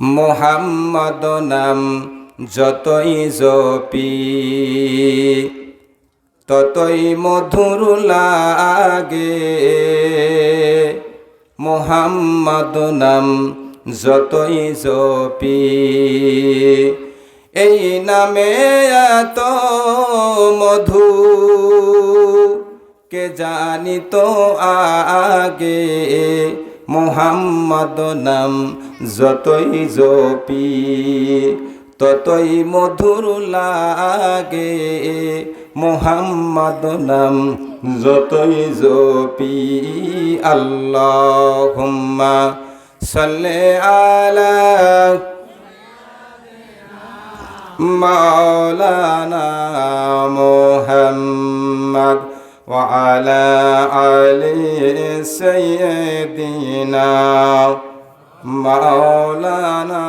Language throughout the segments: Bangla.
মোহাম্মদ নাম যতই জপি, ততই মধুর লাগে। মোহাম্মদ নাম যতই জপি, এই নামে এত মধু, কে জানি আগে মোহাম্মদ নাম যতই জপি, ততই মধুর লাগে। মোহাম্মদ নাম যতই জপি আল্লাহ সালে আলা মাওলানা মোহাম্মদ وعلى آل سيدنا مولانا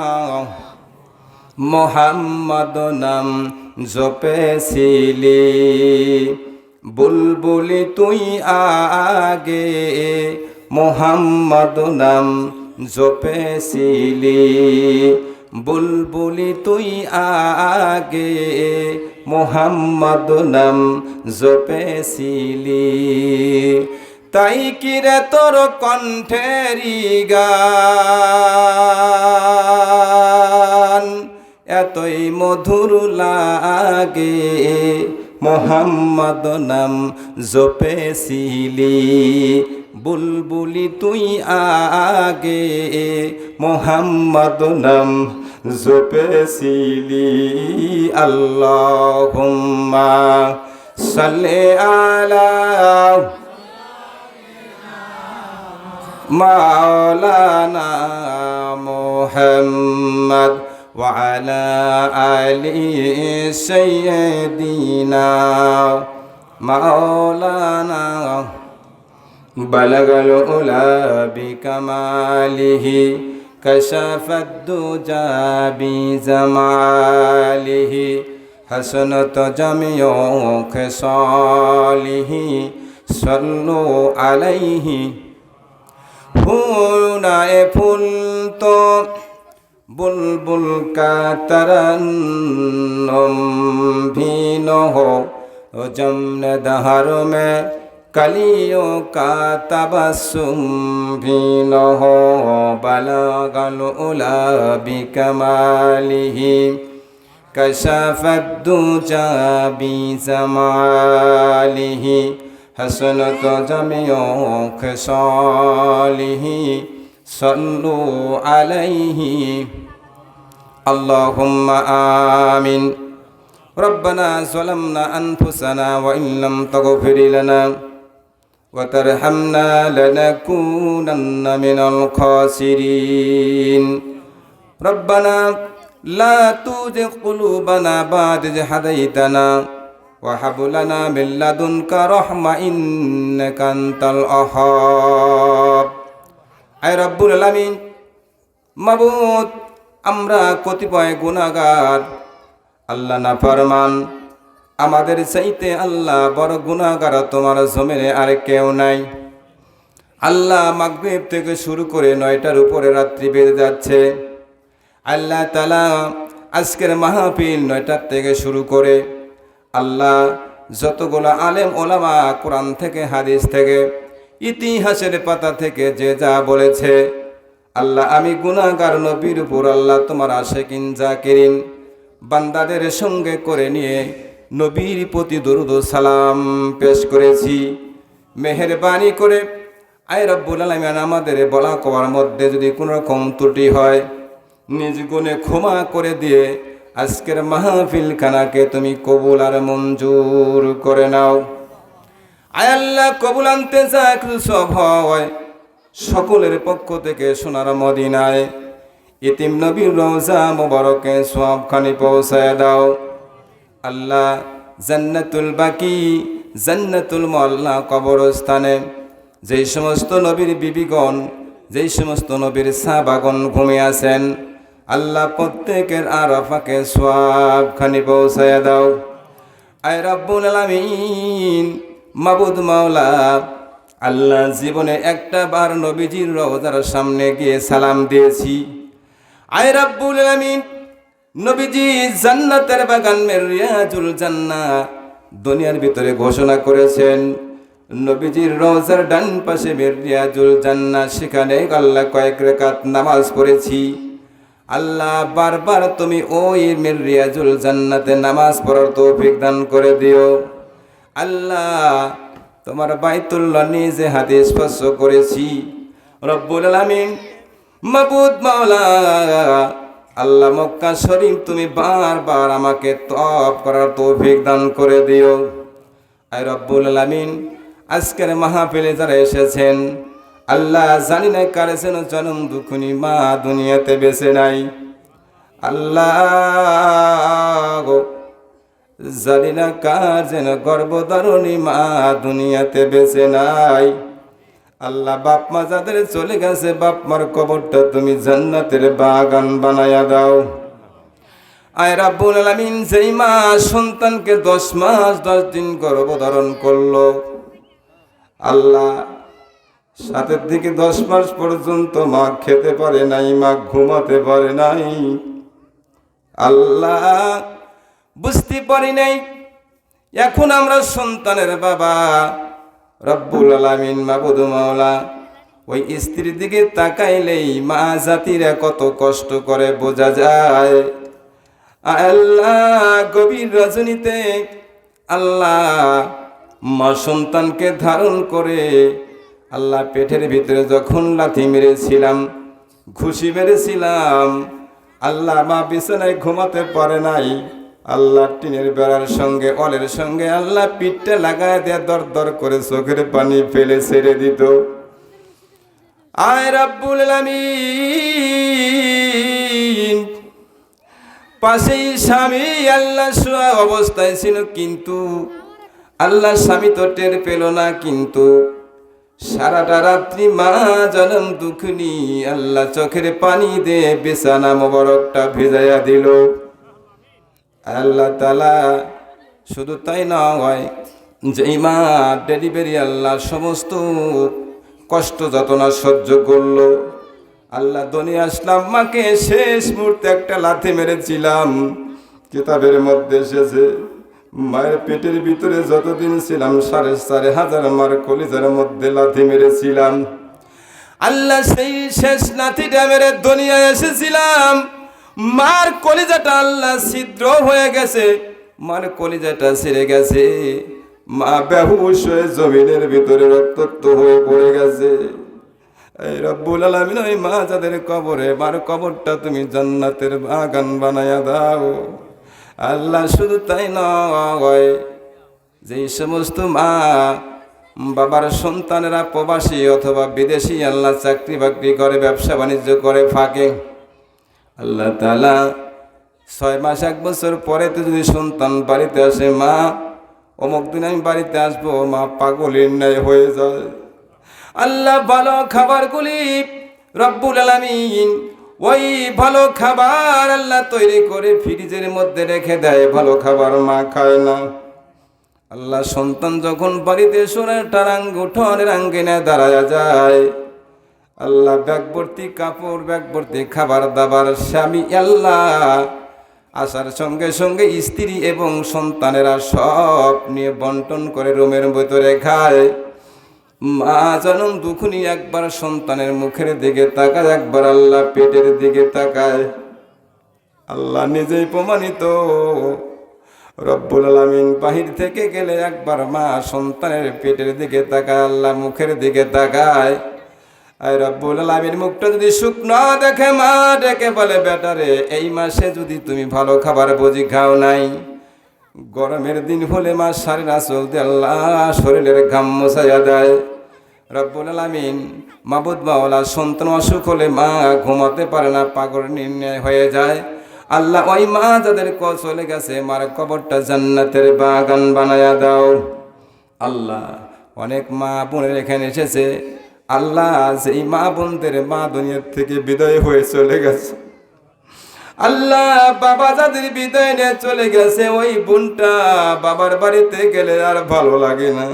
মোহাম্মদ নাম জপেছিলি বুলবুলি তুই আগে মোহাম্মদ নাম জপেছিলি বুলবুলি তুই আগে মোহাম্মদ নাম জপেছিলি। তাই কিরে তোর কণ্ঠেরি গান? এতই মধুর লাগে মোহাম্মদ নাম জপেছিলি। বুলবুলি তুই আগে মোহাম্মদ নাম জপেছিলি আল্লাহুম্মা সাল্লি আলা মাওলানা মুহাম্মদ وعلى آل سيدنا مولانا بلغ الأولى بكماله كشف الدجى بزماله حسنت جميع خصاله صلوا عليه ফুনায় ফুল তো বুলবুল কাতরন ভিন হো জমন দহর মে कलियों का तबस्सुम ভিন हो बलगल उला बिकमालिही كشف الدجى بزماله حسنت جميع خصاله صلوا عليه اللهم آمين ربنا ظلمنا أنفسنا وإن لم تغفر لنا وترحمنا لنكونن من الخاسرين ربنا لا تزغ قلوبنا بعد إذ هديتنا وهب لنا من لدنك رحمة إنك أنت الوهاب আয় রব্বুল আলামিন মাবুদ আমরা কতিপয় গুনাহগার আল্লাহ না ফরমান আমাদের চাইতে আল্লাহ বড় গুনাহগার তোমার জমিনে আর কেউ নাই। আল্লাহ মাগরিব থেকে শুরু করে নয়টার উপরে রাত্রি বেড়ে যাচ্ছে। আল্লাহ তালা আজকের মাহফিল নয়টার থেকে শুরু করে। আল্লাহ যতগুলো আলেম, ওলামা, কোরআন থেকে, হাদিস থেকে, ইতিহাসের পাতা থেকে যে যা বলেছে, আল্লাহ আমি গুনাহগার নবীর উপর আল্লাহ তোমার আশেকিন জাকিরিন বান্দাদের সঙ্গে করে নিয়ে নবীর প্রতি দরুদ সালাম পেশ করেছি। মেহেরবানি করে আয় রব্বুল আলমিন আমাদের বলা কবার মধ্যে যদি কোনো রকম ত্রুটি হয়, নিজ গুণে ক্ষমা করে দিয়ে আজকের মাহফিল খানাকে তুমি কবুল আর মঞ্জুর করে নাও। আয় আল্লাহ, কবুল আনতে যা কিছু সব হয়, সকলের পক্ষ থেকে সোনার মদিনায় ইতিম নবীর রোজা মোবারকে সবখানি পৌঁছায় দাও। আল্লাহ জান্নাতুল বাকি, জান্নাতুল মল্লা কবরস্থানে। যেই সমস্ত নবীর বিবিগণ, যেই সমস্ত নবীর সাহাবাগণ ঘুমিয়ে আছেন, আল্লাহ প্রত্যেকের আরাফাকে সবখানি পৌঁছায় দাও। আয় রাব্বুল আলামিন, মাবুদ মাওলা, আল্লাহ জীবনে একটা বার নবীজির রওজার সামনে গিয়ে সালাম দিয়েছি। আয় রাব্বুল আলামিন নবীজি জান্নাতের বাগান মেরিয়াজুল জান্না দুনিয়ার ভিতরে ঘোষণা করেছেন, নবীজির রোজার ডান পাশে মেরিয়াজুল জান্না সেখানে আল্লাহ কয়েক রেখাত নামাজ পড়েছি। আল্লাহ বারবার তুমি ওই মেরিয়াজুল জান্নাতে নামাজ পড়ার তৌফিক দান করে দিও। আল্লাহ তোমার বাইতুল্লাহ নিজে হাতে স্পর্শ করেছি। রব্বুল আলামিন, মাবুদ মাওলা আল্লাহ মক্কা শরীফ তুমি বারবার আমাকে তপ করার তৌফিক দান করে দিও। আয় রব্বুল আলামিন, আজকের মাহফিলে যারা এসেছেন, আল্লাহ জানি না কারেছেন জনম দুখুনি মা দুনিয়াতে বেঁচে নাই। আল্লাহ জানি না কার যেন গর্ভধারণী মা দুনিয়াতে বেঁচে নাই। আল্লাহ বাপ মা যাদের চলে গেছে, বাপ মার কবরটা তুমি জান্নাতের বাগান বানায়া দাও। আয় রাব্বুল আলামিন, যেই মা সন্তানকে দশ মাস, দশ দিন গর্ভধারণ করল, আল্লাহ সাতের দিকে দশ মাস পর্যন্ত মা খেতে পারে নাই, মা ঘুমাতে পারে নাই। আল্লাহ বুঝতে পারি নাই, এখন আমরা সন্তানের বাবা। রব্বুল আলামিন মাবুদ মাওলা। ওই স্ত্রীর দিকে তাকাইলেই মা জাতিরা কত কষ্ট করে বোঝা যায়। আল্লাহ গভীর রজনীতে আল্লাহ মা সন্তানকে ধারণ করে আল্লাহ পেটের ভিতরে যখন লাথি মেরেছিলাম, ঘুষি মেরেছিলাম, আল্লাহ মা বিছানায় ঘুমাতে পারে নাই। আল্লাহ টিনের বেড়ার সঙ্গে, অলের সঙ্গে আল্লাহ পিঠটা লাগায় দেয়া দর দর করে চোখের পানি ফেলে ছেড়ে দিত। আয় রাব্বুল আলামিন। পাশেই স্বামী আল্লাহ শোয়া অবস্থায় ছিল কিন্তু আল্লাহ স্বামী তো টের পেল না কিন্তু সারাটা রাত্রি মা জনম দুখনি আল্লাহ চোখের পানি দে বিছানা মোবারকটা ভেজাইয়া দিল। আল্লাহ তালা শুধু তাই নয়, যেই মা ডেলিভারি আল্লাহ সমস্ত কষ্ট যাতনা সহ্য করল। আল্লাহ দুনিয়া আসলাম, মাকে শেষ মুহূর্তে একটা লাথি মেরেছিলাম। কিতাবের মধ্যে এসেছে, মায়ের পেটের ভিতরে যতদিন ছিলাম, সাড়ে সাড়ে হাজার মার কলিজার মধ্যে লাথি মেরেছিলাম। আল্লাহ সেই শেষ লাথিটা মেরে দুনিয়ায় এসেছিলাম। মার কলিজাটা আল্লাহ ছিদ্র হয়ে গেছে, মার কলিজাটা ছিঁড়ে গেছে। মা বেহুশ হয়ে জমিনের ভিতরে রক্তাক্ত হয়ে পড়ে গেছে। এই রব্বুল আলামিন ওই মা যাদের কবরে, মার কবরটা তুমি জান্নাতের বাগান বানায়া দাও। আল্লাহ শুধু তাই নয় যেই সমস্ত মা বাবার সন্তানেরা প্রবাসী অথবা বিদেশি আল্লাহ চাকরি বাকরি করে ব্যবসা বাণিজ্য করে, ফাঁকে আল্লাহ তালা ছয় মাস, এক বছর পরে তো যদি সন্তান বাড়িতে আসে, মা, অমুক দিন আমি বাড়িতে আসব, মা পাগলের ন্যায় হয়ে যায়। আল্লাহ ভালো খাবারগুলি রব্বুল আলামিন ওই ভালো খাবার আল্লাহ তৈরি করে ফ্রিজের মধ্যে রেখে দেয়, ভালো খাবার মা খায় না। আল্লাহ সন্তান যখন বাড়িতে সোনার টারাঙ্গ উঠোনের আঙ্গিনে দাঁড়ায়া যায় আল্লাহ ব্যাগ ভর্তি কাপড় ব্যাগ ভর্তি খাবার দাবার স্বামী আল্লাহ। আসার সঙ্গে সঙ্গে স্ত্রী এবং সন্তানেরা সব নিয়ে বন্টন করে রুমের ভিতরে খায়। মা জনম দুখুনি একবার সন্তানের মুখের দিকে তাকায়, একবার আল্লাহ পেটের দিকে তাকায়। আল্লাহ নিজেই প্রমাণিত, রব্বুল আলামিন বাহির থেকে গেলে একবার মা সন্তানের পেটের দিকে তাকায়, আল্লাহ মুখের দিকে তাকায়। আর রব্বুল আলামিন, মুখটা যদি শুকনো দেখে মা ডেকে বলে বেটারে এই মাসে যদি তুমি ভালো খাবার বুঝি খাও নাই, গরমের দিন হলে মা শারীর আসল দিয়ে আল্লাহ শরীরের ঘাম মোছাইয়া দেয়। রব্বুল আলামিন, মাবুদ মাওলা, সন্তান অসুখ হলে মা ঘুমাতে পারে না, পাগল নির্ণয় হয়ে যায়। আল্লাহ ওই মা যাদের ক চলে গেছে, মার কবরটা জান্নাতের বাগান বানায়া দাও। আল্লাহ অনেক মা বোনের এখানে এসেছে। আল্লাহ সেই মা বোনদের মা দুনিয়ার থেকে বিদায় হয়ে চলে গেছে। আল্লাহ বাবা যাদের বিদায় নিয়ে চলে গেছে, ওই বোনটা বাবার বাড়িতে গেলে আর ভালো লাগে না।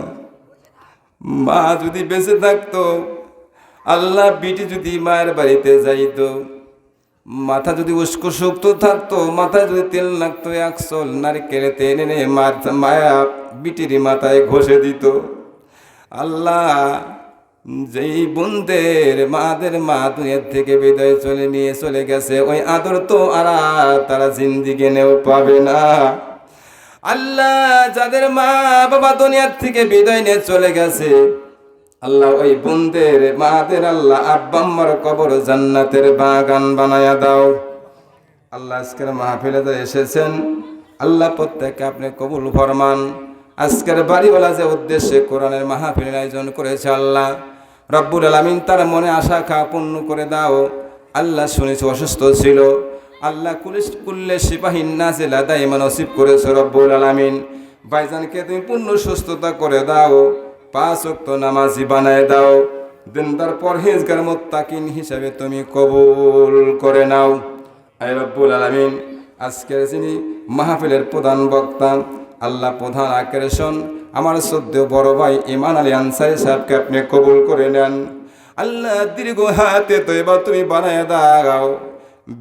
মা যদি বেঁচে থাকতো, আল্লাহ বিটি যদি মায়ের বাড়িতে যাইত, মাথা যদি উস্কো শুক্ত থাকতো মাথায় যদি তেল লাগতো একশোল নারকেলে তেল এনে মায়া বিটির মাথায় ঘষে দিত। আল্লাহ যেই বোনদের মাদের মা দুনিয়ার থেকে বিদায় চলে নিয়ে চলে গেছে, ওই আদর তো আর তারা জিন্দিগে নেও পাবে না। আল্লাহ যাদের মা বাবা দুনিয়ার থেকে বিদায় নিয়ে চলে গেছে, আল্লাহ ওই বোনদের মাদের আল্লাহ আব্বাম্মার কবর জান্নাতের বাগান বানায়া দাও। আল্লাহ আজকের মাহফিলে তো এসেছেন, আল্লাহ প্রত্যেককে আপনি কবুল ফরমান। আজকের বাড়িওয়ালা যে উদ্দেশ্যে কোরআনের মাহফিলের আয়োজন করেছে আল্লাহ রব্বুল আলমিন তার মনে আশা খা পূর্ণ করে দাও। আল্লাহ শুনেছি, অসুস্থ ছিল। আল্লাহ কুলিশ কুল্লে সিপাহীন নাজিলা দাইমা নসিব করেছে রব্বুল আলমিন। ভাইজানকে তুমি পূর্ণ সুস্থতা করে দাও। পাঁচ অক্ত নামাজি বানায় দাও। দিনদার পরহেজগার মোত্তাকিন হিসাবে তুমি কবুল করে নাও। আয় রব্বুল আলমিন, আজকের যিনি মাহফিলের প্রধান বক্তা, আল্লাহ প্রধান আকর্ষণ। আমার সদ্য বড় ভাই ইমান আলী আনসারি সাহেবকে আপনি কবুল করে নেন। আল্লাহ দীর্ঘ হাতে তো এবার তুমি বানায় দাও।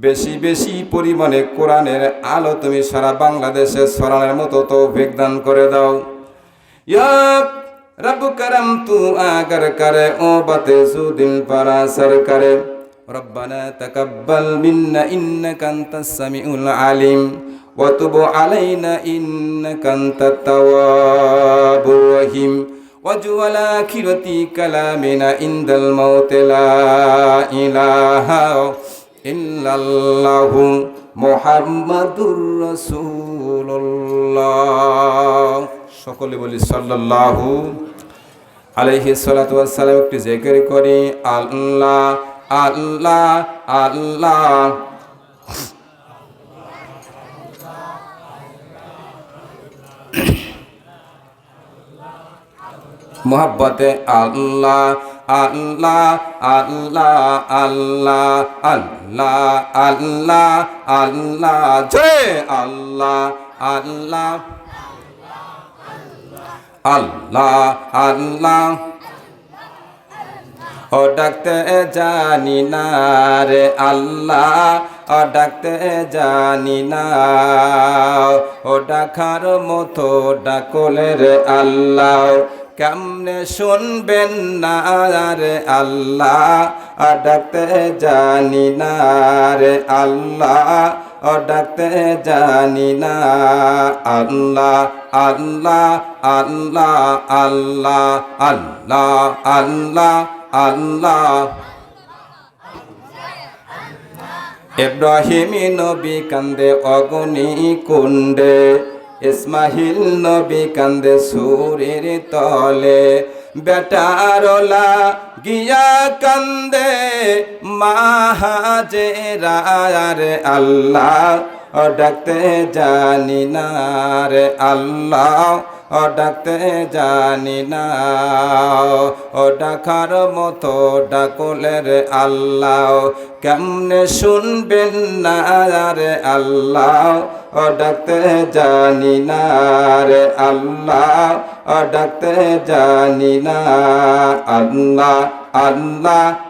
বেশি বেশি পরিমাণে কোরআনের আলো তুমি সারা বাংলাদেশে সরানের মতো তো ভেগদান করে দাও। রব করম, তু আগর করে, ও বাতে সুদিন পারা সর করে। রব্বানা তাকাব্বাল মিন্না, ইন্নাকা আনতাস সামিউল আলিম। وتب علينا إنك أنت التواب الرحيم وجعل آخرة كلامنا عند الموت لا إله إلا الله محمد رسول الله সকলে বলি সাল্লাল্লাহু আলাইহি সালাতু ওয়াসসালাম একটি জিকির করি আল্লাহ আল্লাহ আল্লাহ মোহাব্বতে আল্লাহ আল্লাহ আল্লাহ আল্লাহ আল্লাহ আল্লাহ আল্লাহ। জয় আল্লাহ আল্লাহ আল্লাহ আল্লাহ। ও ডাকতে জানি না রে আল্লাহ, ও ডাকতে জানি না। ও ডাকার মতো ডাকলে রে আল্লাহ কেমনে শুনবেন না রে আল্লাহ? ডাকতে জানি না রে আল্লাহ। ও ডাকতে জানি না আল্লাহ আল্লাহ আল্লাহ আল্লাহ আল্লাহ আল্লাহ আল্লাহ। ইব্রাহিমী নবী কান্দে অগনি কুণ্ডে। ইসমাহিল নবী কান্দে সুরের তলে। বেটারলা গিয়া কান্দে মাহাজেরা রায়ার আল্লাহ। ডাকতে জানি না রে আল্লাহ ও ডাকতে জানি না। ও ডাকার মতো ডাকলে রে আল্লাহ, কেমনে শুনবেন না রে আল্লাহ? ও ডাকতে জানি না রে আল্লাহ ও ডাকতে জানি না আল্লাহ আল্লাহ।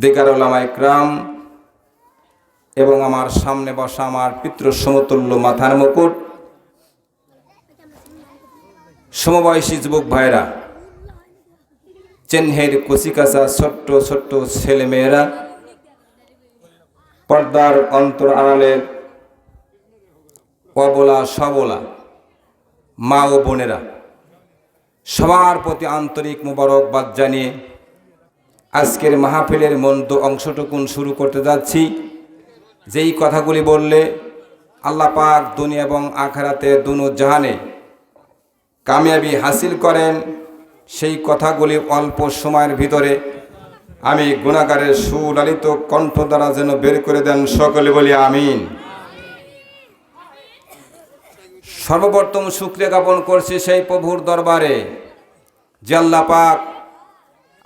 দিগার ওলামা ইকরাম এবং আমার সামনে বসা আমার পিতৃ সমতুল্য মাথার মুকুট। সমবয়সী যুবক ভাইরা, চেন্হের কচিকাচা ছোট্ট ছোট্ট ছেলেমেয়েরা, পর্দার অন্তর আড়ালের অবলা সবলা মা ও বোনেরা, সবার প্রতি আন্তরিক মুবারকবাদ জানিয়ে আজকের মাহফিলের মন্দ অংশটুকুন শুরু করতে যাচ্ছি। যেই কথাগুলি বললে আল্লাহ পাক দুনিয়া এবং আখেরাতে দুনো জাহানে কামিয়াবি হাসিল করেন, সেই কথাগুলি অল্প সময়ের ভিতরে আমি গুণাগারের সুলালিত কণ্ঠ দ্বারা যেন বের করে দেন সকলে বলি আমিন। সর্বপ্রথম শুক্রিয়া জ্ঞাপন করছি সেই প্রভুর দরবারে, যে আল্লাহ পাক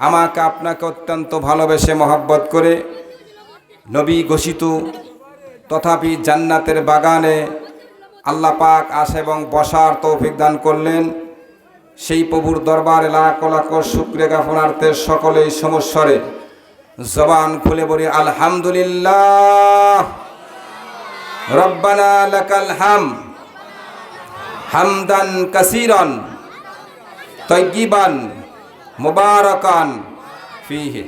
আমাকে আপনাকে অত্যন্ত ভালোবেসে মহাব্বত করে নবী ঘোষিত তথাপি জান্নাতের বাগানে আল্লাহ পাক আসে এবং বসার তৌফিক দান করলেন। সেই প্রভুর দরবারে লাখ লাখ শুক্রিয়া জ্ঞাপনার্থে সকলেই সমস্বরে জবান খুলে বলি, আলহামদুলিল্লাহ। রব্বানা লাকাল হাম হামদান কাসিরন তৈগিবান মুবারকান ফিহে।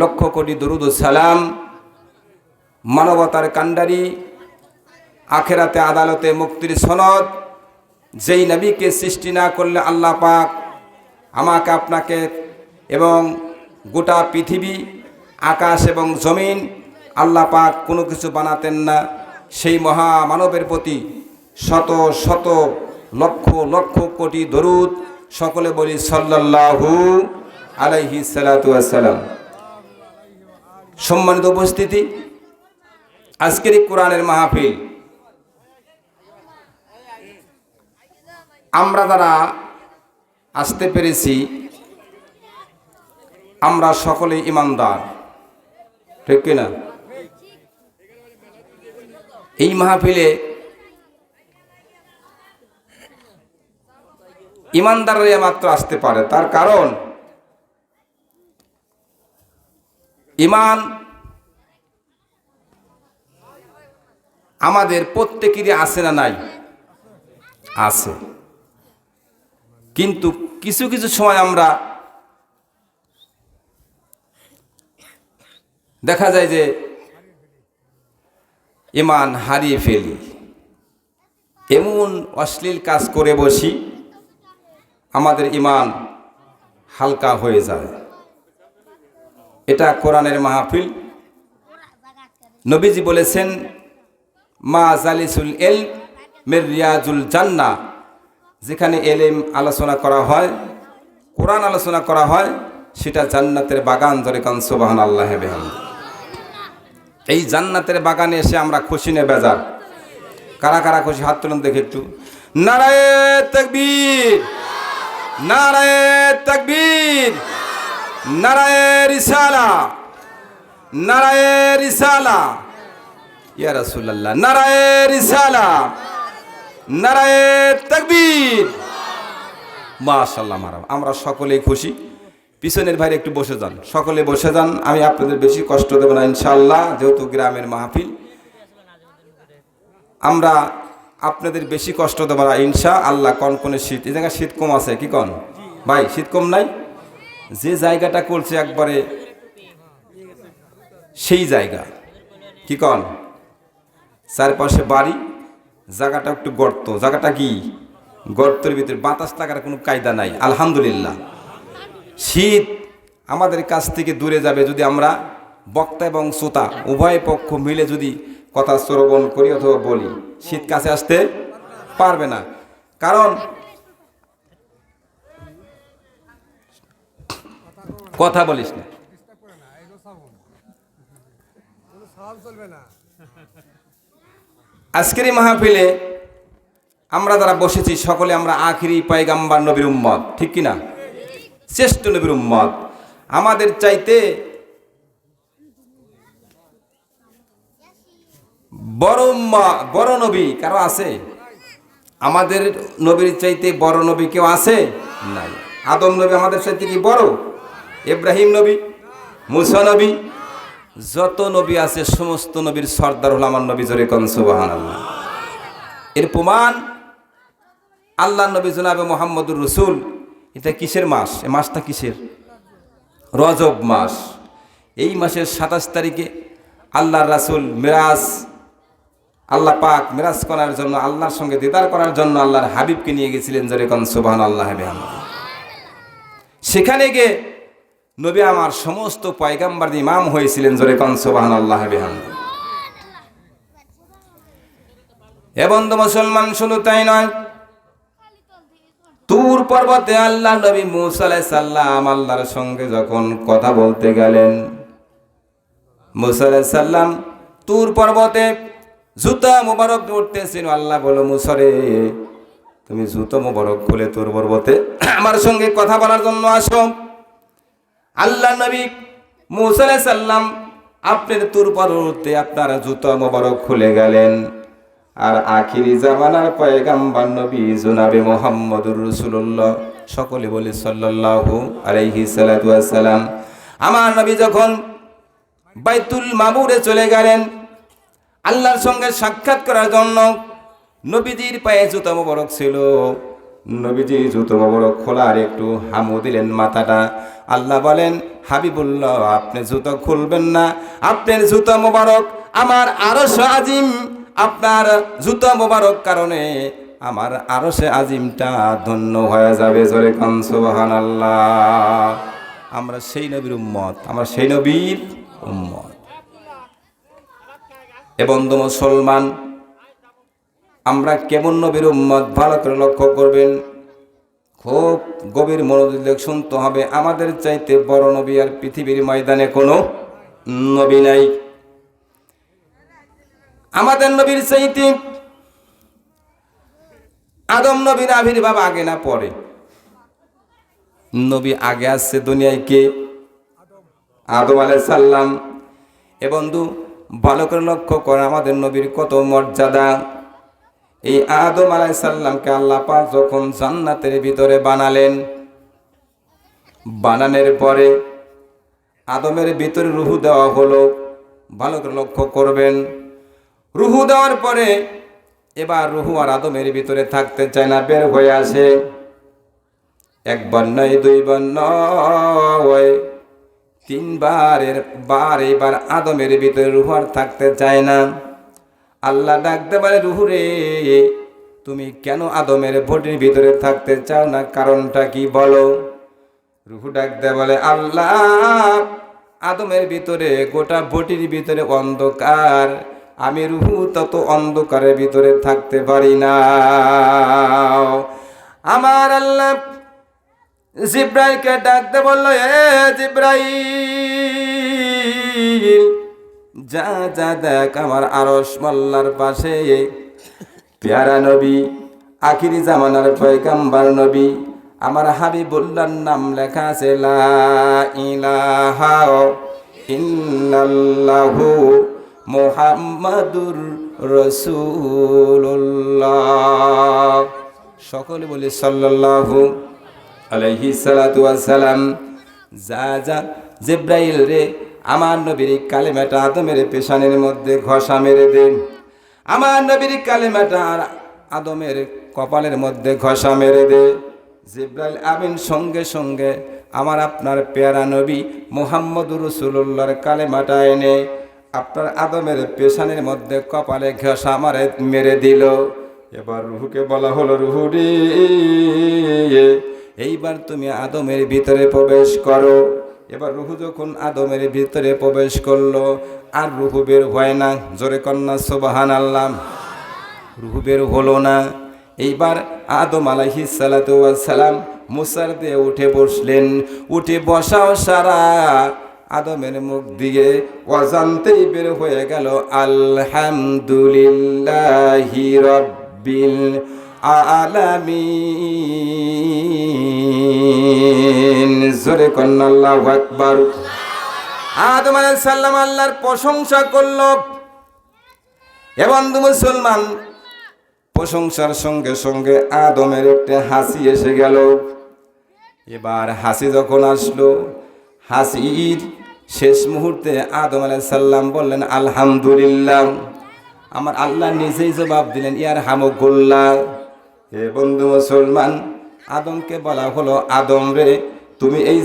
লক্ষ কোটি দরুদ সালাম মানবতার কাণ্ডারি, আখেরাতে আদালতে মুক্তির সনদ। যেই নবীকে সৃষ্টি না করলে আল্লাহ পাক আমাকে আপনাকে এবং গোটা পৃথিবী, আকাশ এবং জমিন আল্লাহ পাক কোনো কিছু বানাতেন না। সেই মহা মানবের প্রতি শত শত লক্ষ লক্ষ কোটি দরুদ সকলে বলি সাল্লাল্লাহু আলাইহি সালাতু সালাম সম্মানিত উপস্থিতি, আজকের এই কোরআনের মাহফিল। আমরা যারা আসতে পেরেছি, আমরা সকলে ইমানদার। ঠিক কিনা? এই মাহফিলে ইমানদাররা মাত্র আসতে পারে। তার কারণ, ইমান আমাদের প্রত্যেকেরই আছে না নাই? আছে। কিন্তু কিছু কিছু সময় আমরা দেখা যায় যে ইমান হারিয়ে ফেলি। এমন অশ্লীল কাজ করে বসি আমাদের ইমান হালকা হয়ে যায়। এটা কোরআনের মাহফিল। নবীজি বলেছেন, মা জালিসুল এল মের রিয়াজুল জান্না। যেখানে এলেম আলোচনা করা হয়, কোরআন আলোচনা করা হয়, সেটা জান্নাতের বাগান ধরে কান সুবাহান আল্লাহ এই জান্নাতের বাগানে এসে আমরা খুশি নে বেজার। কারা কারা খুশি? হাত তুলুন দেখে একটু। নারায় তকবীর! নারায় তকবীর, নারায় রিসালা নারায় রিসালা। ইয়া রাসূলুল্লাহ, নারায় রিসালা, নারায় তকবীর। মাশাল্লাহ মারাম আমরা সকলেই খুশি। পিছনের ভাইরে একটু বসে যান, সকলে বসে যান, আমি আপনাদের বেশি কষ্ট দেবো না ইনশাল্লাহ যেহেতু গ্রামের মাহফিল। আমরা আপনাদের বেশি কষ্ট দেবো না ইনশা আল্লাহ কন কনে শীত এই জায়গায় শীত কম আছে, কি কন? ভাই, শীত কম নাই? যে জায়গাটা করছে একবারে সেই জায়গা, কি কন? চারপাশে বাড়ি, জায়গাটা একটু গর্ত। জায়গাটা কি? গর্তের ভিতরে বাতাস লাগার কোনো কায়দা নাই, আলহামদুলিল্লাহ। শীত আমাদের কাছ থেকে দূরে যাবে যদি আমরা বক্তা এবং শ্রোতা উভয় পক্ষ মিলে যদি কথা শ্রবণ করি অথবা বলি। শীত কাছে আসতে পারবে না। কারণ কথা বলিস না। আজকের মাহফিলে আমরা যারা বসেছি, সকলে আমরা আখিরি পাইগাম্বার নবীর উম্মত, ঠিক কিনা? শ্রেষ্ঠ নবীর উম্মত। আমাদের চাইতে বড় উম্মা বড় নবী কারও আছে? আমাদের নবীর চাইতে বড় নবী কেউ আছে? নাই। আদম নবী আমাদের চাইতে কি বড়? ইব্রাহিম নবী, মুসা নবী, যত নবী আছে, সমস্ত নবীর সর্দার হল আমার নবী জোরে কনসুবাহান আল্লাহ এর প্রমাণ আল্লাহ নবী জনাবে মোহাম্মদুর রসুল। এটা কিসের মাস? এ মাসটা কিসের? রজব মাস। এই মাসের সাতাশ তারিখে আল্লাহর রাসুল মিরাজ আল্লাহ পাক মিরাজ করার জন্য, আল্লাহর সঙ্গে দিদার করার জন্য আল্লাহর হাবিবকে নিয়ে গেছিলেন জোরে কনসুবাহান আল্লাহ সেখানে গিয়ে নবী আমার সমস্ত পয়গাম্বার ইমাম হয়েছিলেন জোরে কনসবাহান আল্লাহ তো মুসলমান, শুধু তাই নয়, তুর পর্বতে আল্লাহ নবী মুসা আলাইহিস সাল্লাম আল্লাহর সঙ্গে যখন কথা বলতে গেলেন, মুসা আলাইহিস সাল্লাম তুর পর্বতে জুতা মোবারক উঠতেছিল আল্লাহ বলো মুসরে। তুমি জুতো মোবারক খুলে তোর পর্বতে। আমার সঙ্গে কথা বলার জন্য আসো। আল্লাহ নবী মুসা সাল্লাম আপনার তুর পর্বতে আপনার জুতো মোবারক খুলে গেলেন। আর আখিরি জামানার পয়গাম্বার নবী জুনাবে মোহাম্মদুর রসুল্লাহ সকলে বলে সাল্লাল্লাহু আলাইহি সালাম আমার নবী যখন বাইতুল মামুরে চলে গেলেন আল্লাহর সঙ্গে সাক্ষাৎ করার জন্য নবীজির পায়ে জুতো মোবারক ছিল। নবীজি জুতো মোবারক খোলার একটু হামু দিলেন মাথাটা। আল্লাহ বলেন, হাবিবুল্লাহ, আপনি জুতো খুলবেন না। আপনার জুতো মোবারক আমার আরও আজিম। আপনার জুতো মোবারক কারণে আমার আরও সে আজিমটা ধন্য হয়ে যাবে। জোরে কনসোবাহান আল্লাহ আমরা সেই নবীর উম্মত, আমরা সেই নবীর উম্মত। এ বন্ধু মুসলমান, আমরা কেমন নবীর উম্মত ভালো করে লক্ষ্য করবেন? খুব গভীর মনোযোগ শুনতে হবে। আমাদের চাইতে বড় নবী আর পৃথিবীর ময়দানে কোনো নবী নাই। আমাদের নবীর চাইতে আদম নবীর আবির্ভাব আগে না পরে? নবী আগে আসছে দুনিয়ায় কে? আদম আলাইহিস সাল্লাম এ বন্ধু ভালো করে লক্ষ্য করে আমাদের নবীর কত মর্যাদা। এই আদম আলাই সাল্লামকে আল্লাহ পাক যখন জান্নাতের ভিতরে বানালেন, বানানোর পরে আদমের ভিতরে রুহু দেওয়া হলো। ভালো করে লক্ষ্য করবেন, রুহু দেওয়ার পরে এবার রুহু আর আদমের ভিতরে থাকতে চায় না, বের হয়ে আসে। একবার নয় দুইবার নয় তিনবারের বার এইবার আদমের ভিতরে রুহু আর থাকতে চায় না। আল্লাহ ডাকতে পারে রুহু রে তুমি কেন আদমের বটির ভিতরে থাকতে চাও না? কারণটা কি বলো? রুহু ডাকতে বলে, আল্লাহ, আদমের ভিতরে, গোটা বটির ভিতরে অন্ধকার। আমি রুহু তত অন্ধকারের ভিতরে থাকতে পারি না। আমার আল্লাহ জিব্রাইলকে ডাকতে বলল, এ জিব্রাইল, যা যা দেখ আমার আরস মাল্লার পাশে। পেয়ারা নবী, আখিরি জামানার পয়গাম্বার নবী, আমার হাবিবুল্লার নাম লেখা আছে, লা ইলাহা ইল্লাল্লাহু মুহাম্মাদুর রাসূলুল্লাহ। সকলে বলি, সাল্লাল্লাহু আলাইহি সালাম যা যা, জিব্রাইল রে, আমার নবীর কালেমাটা আদমের পেশানের মধ্যে ঘষা মেরে দেন। আমার নবীর কালেমাটা আদমের কপালের মধ্যে ঘষা মেরে দে। জিব্রাইল আমিন, সঙ্গে সঙ্গে আমার আপনার পেয়ারা নবী মোহাম্মদ রসুল্লাহর কালেমাটা এনে আপনার আদমের পেশানের মধ্যে কপালে ঘষা মারে, মেরে দিল। এবার রুহুকে বলা হলো রুহু রে এইবার তুমি আদমের ভিতরে প্রবেশ করো। এবার রুহু যখন আদমের ভিতরে প্রবেশ করল, আর রুহু বের হয় না। জোরে কন্যা সোবাহান আল্লাহ রুহু বের হলো না। এইবার আদম আলাহি সালাম মুসার দিয়ে উঠে বসলেন। উঠে বসাও সারা আদমের মুখ দিয়ে অজান্তেই বের হয়ে গেল, আলহামদুলিল্লাহি রব্বিল আলামিন। জোরে কন্যা, আল্লাহু আকবার। আদম আলাইহিস সালাম আল্লাহর প্রশংসা করল। এবং মুসলমান, প্রশংসার সঙ্গে সঙ্গে আদমের একটা হাসি এসে গেল। এবার হাসি যখন আসলো, হাসির শেষ মুহূর্তে আদম আলাই সাল্লাম বললেন, আলহামদুলিল্লাহ। আমার আল্লাহ নিজেই জবাব দিলেন ইয়ার হামকুল্লাহ হে বন্ধু মুসলমান আদমকে বলা হলো আদম রে তুমি এই